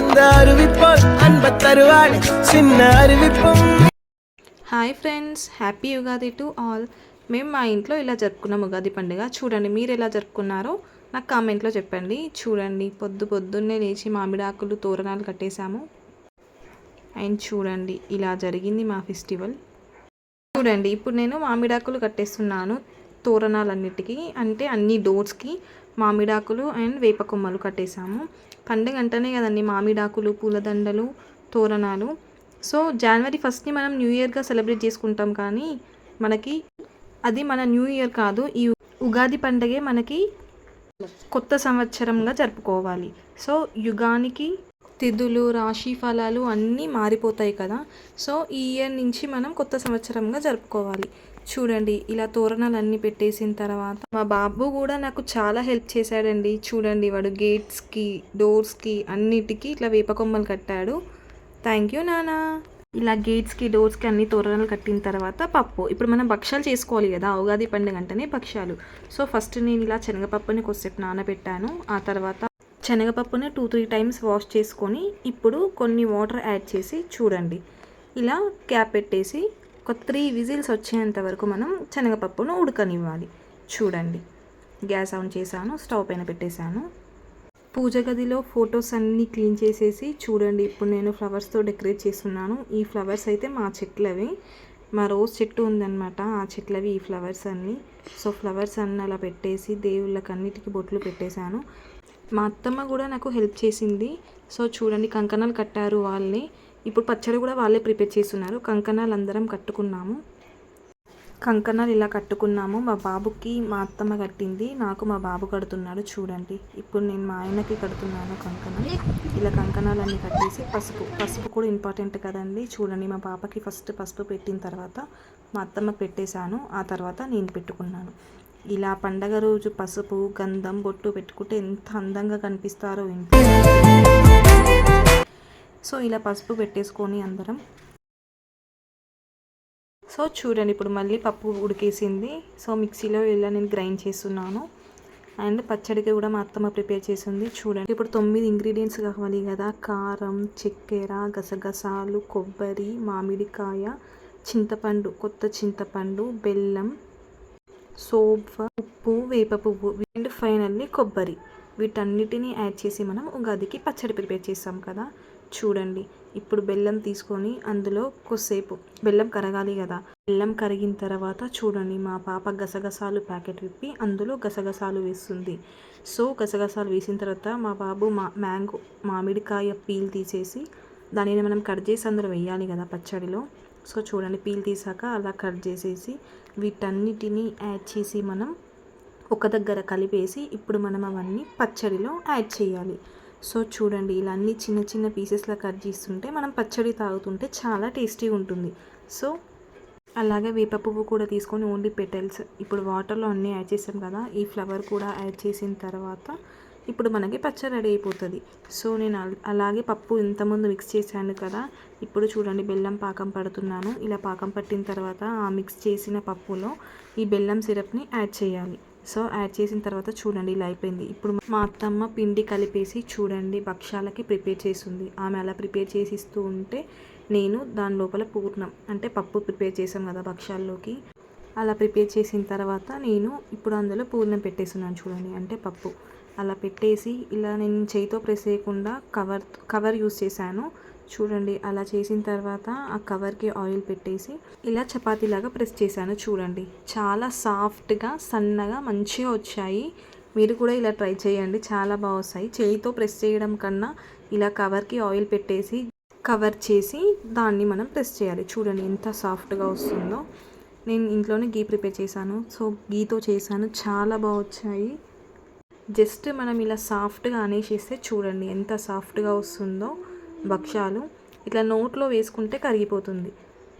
அந்த அறிவிப்போல் அன்ப தருவாள் சின்ன அறிவிப்பும் hi friends happy Ugadi to all మేము మా ఇంట్లో ఇలా జరుపుకున్నాం ఉగాది పండుగ చూడండి మీరు ఎలా జరుపుకున్నారో నాకు కామెంట్లో చెప్పండి చూడండి పొద్దు పొద్దున్నే లేచి మామిడాకులు తోరణాలు కట్టేశాము అండ్ చూడండి ఇలా జరిగింది మా ఫెస్టివల్ చూడండి ఇప్పుడు నేను మామిడాకులు కట్టేస్తున్నాను తోరణాలన్నిటికీ అంటే అన్ని డోర్స్కి మామిడాకులు అండ్ వేప కొమ్మలు కట్టేశాము. పండుగ అంటేనే కదండి మామిడాకులు పూలదండలు తోరణాలు. సో జనవరి ఫస్ట్ని మనం న్యూ ఇయర్గా సెలబ్రేట్ చేసుకుంటాం కానీ మనకి అది మన న్యూ ఇయర్ కాదు. ఈ ఉగాది పండగే మనకి కొత్త సంవత్సరంగా జరుపుకోవాలి. సో యుగానికి తిథులు రాశి ఫలాలు అన్నీ మారిపోతాయి కదా. సో ఈ ఇయర్ నుంచి మనం కొత్త సంవత్సరంగా జరుపుకోవాలి. చూడండి ఇలా తోరణాలు అన్నీ పెట్టేసిన తర్వాత మా బాబు కూడా నాకు చాలా హెల్ప్ చేశాడండి. చూడండి వాడు గేట్స్కి డోర్స్కి అన్నిటికీ ఇట్లా వేపకొమ్మలు కట్టాడు. థ్యాంక్ యూ నానా. ఇలా గేట్స్కి డోర్స్కి అన్ని తోరణాలు కట్టిన తర్వాత పప్పు. ఇప్పుడు మనం భక్ష్యాలు చేసుకోవాలి కదా ఉగాది పండుగ అంటేనే భక్ష్యాలు. సో ఫస్ట్ నేను ఇలా శనగపప్పుని కొద్దిసేపు నానబెట్టాను. ఆ తర్వాత శనగపప్పుని టూ త్రీ టైమ్స్ వాష్ చేసుకొని ఇప్పుడు కొన్ని వాటర్ యాడ్ చేసి చూడండి. ఇలా క్యాప్ పెట్టేసి ఒక త్రీ విజిల్స్ వచ్చేంత వరకు మనం శనగపప్పును ఉడకనివ్వాలి. చూడండి. గ్యాస్ ఆన్ చేశాను స్టవ్ పైన పెట్టేశాను. పూజ గదిలో ఫొటోస్ అన్నీ క్లీన్ చేసేసి చూడండి ఇప్పుడు నేను ఫ్లవర్స్తో డెకరేట్ చేస్తున్నాను. ఈ ఫ్లవర్స్ అయితే మా చెట్లవి. మా రోజ్ చెట్టు ఉందన్నమాట ఆ చెట్లవి ఈ ఫ్లవర్స్ అన్నీ. సో ఫ్లవర్స్ అన్నీ అలా పెట్టేసి దేవుళ్ళకి అన్నిటికీ బొట్లు పెట్టేశాను. మా అత్తమ్మ కూడా నాకు హెల్ప్ చేసింది. సో చూడండి కంకణాలు కట్టారు వాళ్ళని ఇప్పుడు పచ్చడి కూడా వాళ్ళే ప్రిపేర్ చేస్తున్నారు. కంకణాలు అందరం కట్టుకున్నాము. కంకణాలు ఇలా కట్టుకున్నాము. మా బాబుకి మా అత్తమ్మ కట్టింది. నాకు మా బాబు కడుతున్నాడు చూడండి. ఇప్పుడు నేను మా ఆయనకి కడుతున్నాను కంకణం ఇలా కంకణాలన్నీ కట్టేసి పసుపు పసుపు కూడా ఇంపార్టెంట్ కదండి. చూడండి మా పాపకి ఫస్ట్ పసుపు పెట్టిన తర్వాత మా అత్తమ్మకి పెట్టేశాను. ఆ తర్వాత నేను పెట్టుకున్నాను. ఇలా పండగ రోజు పసుపు గంధం బొట్టు పెట్టుకుంటే ఎంత అందంగా కనిపిస్తారో ఇంట్లో సో ఇలా పసుపు పెట్టేసుకొని అందరం. సో చూడండి ఇప్పుడు మళ్ళీ పప్పు ఉడికేసింది. సో మిక్సీలో ఇలా నేను గ్రైండ్ చేస్తున్నాను. అండ్ పచ్చడికి కూడా మా అత్తమ్మ ప్రిపేర్ చేసింది. చూడండి ఇప్పుడు తొమ్మిది ఇంగ్రీడియంట్స్ కావాలి కదా. కారం చక్కెర గసగసాలు కొబ్బరి మామిడికాయ చింతపండు కొత్త చింతపండు బెల్లం సోప్ ఉప్పు వేప పువ్వు అండ్ ఫైనల్లీ కొబ్బరి. వీటన్నిటిని యాడ్ చేసి మనం ఉగాదికి పచ్చడి ప్రిపేర్ చేస్తాం కదా. చూడండి. ఇప్పుడు బెల్లం తీసుకొని అందులో కొద్దిసేపు. బెల్లం కరగాలి కదా. బెల్లం కరిగిన తర్వాత చూడండి మా పాప గసగసాలు ప్యాకెట్ విప్పి అందులో గసగసాలు వేస్తుంది. సో గసగసాలు వేసిన తర్వాత మా బాబు మా మ్యాంగో మామిడికాయ పీల్ తీసేసి దానిని మనం కట్ చేసి అందులో వేయాలి కదా పచ్చడిలో. సో చూడండి పీల్ తీసాక అలా కట్ చేసేసి వీటన్నిటిని యాడ్ చేసి మనం ఒక దగ్గర కలిపేసి ఇప్పుడు మనం అవన్నీ పచ్చడిలో యాడ్ చేయాలి. సో చూడండి ఇలా అన్ని చిన్న చిన్న పీసెస్లా కట్ చేస్తుంటే మనం పచ్చడి తాగుతుంటే చాలా టేస్టీగా ఉంటుంది. సో అలాగే వేప పువ్వు కూడా తీసుకొని ఓన్లీ పెటల్స్ ఇప్పుడు వాటర్లో అన్నీ యాడ్ చేసాం కదా ఈ ఫ్లవర్ కూడా యాడ్ చేసిన తర్వాత ఇప్పుడు మనకి పచ్చడి రెడీ అయిపోతుంది. సో నేను అల్- అలాగే పప్పు ఇంతకుముందు మిక్స్ చేశాను కదా ఇప్పుడు చూడండి బెల్లం పాకం పడుతున్నాను. ఇలా పాకం పట్టిన తర్వాత ఆ మిక్స్ చేసిన పప్పులో ఈ బెల్లం సిరప్ని యాడ్ చేయాలి. సో యాడ్ చేసిన తర్వాత చూడండి ఇలా అయిపోయింది. ఇప్పుడు మా అత్తమ్మ పిండి కలిపేసి చూడండి భక్ష్యాలకి ప్రిపేర్ చేసింది ఆమె అలా ప్రిపేర్ చేసి ఇస్తూ ఉంటే నేను దాని లోపల పూర్ణం అంటే పప్పు ప్రిపేర్ చేసాం కదా భక్ష్యాల్లోకి. అలా ప్రిపేర్ చేసిన తర్వాత నేను ఇప్పుడు అందులో పూర్ణం పెట్టేస్తున్నాను చూడండి అంటే పప్పు. అలా పెట్టేసి ఇలా నేను చేయితో ప్రెస్ చేయకుండా కవర్ కవర్ యూస్ చేశాను. చూడండి అలా చేసిన తర్వాత ఆ కవర్కి ఆయిల్ పెట్టేసి ఇలా చపాతీలాగా ప్రెస్ చేశాను చూడండి. చాలా సాఫ్ట్గా సన్నగా మంచిగా వచ్చాయి. మీరు కూడా ఇలా ట్రై చేయండి చాలా బాగా వస్తాయి. చేయితో ప్రెస్ చేయడం కన్నా ఇలా కవర్కి ఆయిల్ పెట్టేసి కవర్ చేసి దాన్ని మనం ప్రెస్ చేయాలి. చూడండి ఎంత సాఫ్ట్గా వస్తుందో. నేను ఇంట్లోనే గీ ప్రిపేర్ చేశాను. సో గీతో చేశాను. చాలా బాగా వచ్చాయి. జస్ట్ మనం ఇలా సాఫ్ట్గా అనేసేస్తే చూడండి ఎంత సాఫ్ట్గా వస్తుందో. భక్ష్యాలు ఇట్లా నోట్లో వేసుకుంటే కరిగిపోతుంది.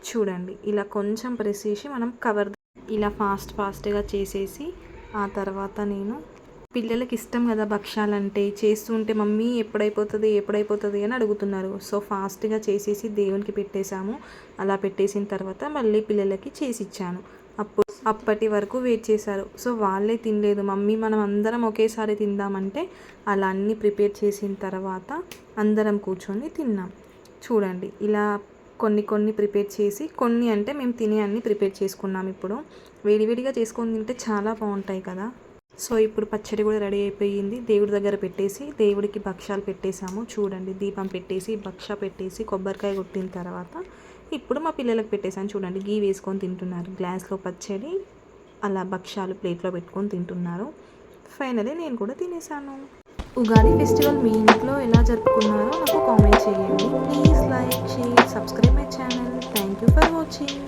చూడండి ఇలా కొంచెం ప్రెస్ చేసి మనం కవర్ ఇలా ఫాస్ట్ ఫాస్ట్గా చేసేసి ఆ తర్వాత నేను పిల్లలకి ఇష్టం కదా భక్ష్యాలంటే చేస్తుంటే మమ్మీ ఎప్పుడైపోతుంది ఎప్పుడైపోతుంది అని అడుగుతున్నారు. సో ఫాస్ట్గా చేసేసి దేవునికి పెట్టేశాము. అలా పెట్టేసిన తర్వాత మళ్ళీ పిల్లలకి చేసి ఇచ్చాను అప్పుడు అప్పటి వరకు వెయిట్ చేశారు. సో వాళ్ళే తినలేదు. మమ్మీ మనం అందరం ఒకేసారి తిందామంటే అలా అన్నీ ప్రిపేర్ చేసిన తర్వాత అందరం కూర్చొని తిన్నాం. చూడండి ఇలా కొన్ని కొన్ని ప్రిపేర్ చేసి కొన్ని అంటే మేము తినే అన్ని ప్రిపేర్ చేసుకున్నాం ఇప్పుడు. వేడివేడిగా చేసుకొని తింటే చాలా బాగుంటాయి కదా. సో ఇప్పుడు పచ్చడి కూడా రెడీ అయిపోయింది. దేవుడి దగ్గర పెట్టేసి దేవుడికి భక్షాలు పెట్టేశాము. చూడండి దీపం పెట్టేసి భక్ష పెట్టేసి కొబ్బరికాయ కొట్టిన తర్వాత ఇప్పుడు మా పిల్లలకు పెట్టేసాను చూడండి గీ వేసుకొని తింటున్నారు. గ్లాస్లో పచ్చడి అలా భక్ష్యాలు ప్లేట్లో పెట్టుకొని తింటున్నారు. ఫైనలీ నేను కూడా తినేసాను ఉగాది ఫెస్టివల్ మీ ఇంట్లో ఎలా జరుపుకున్నారో నాకు కామెంట్ చేయండి. Please like share subscribe my channel thank you for watching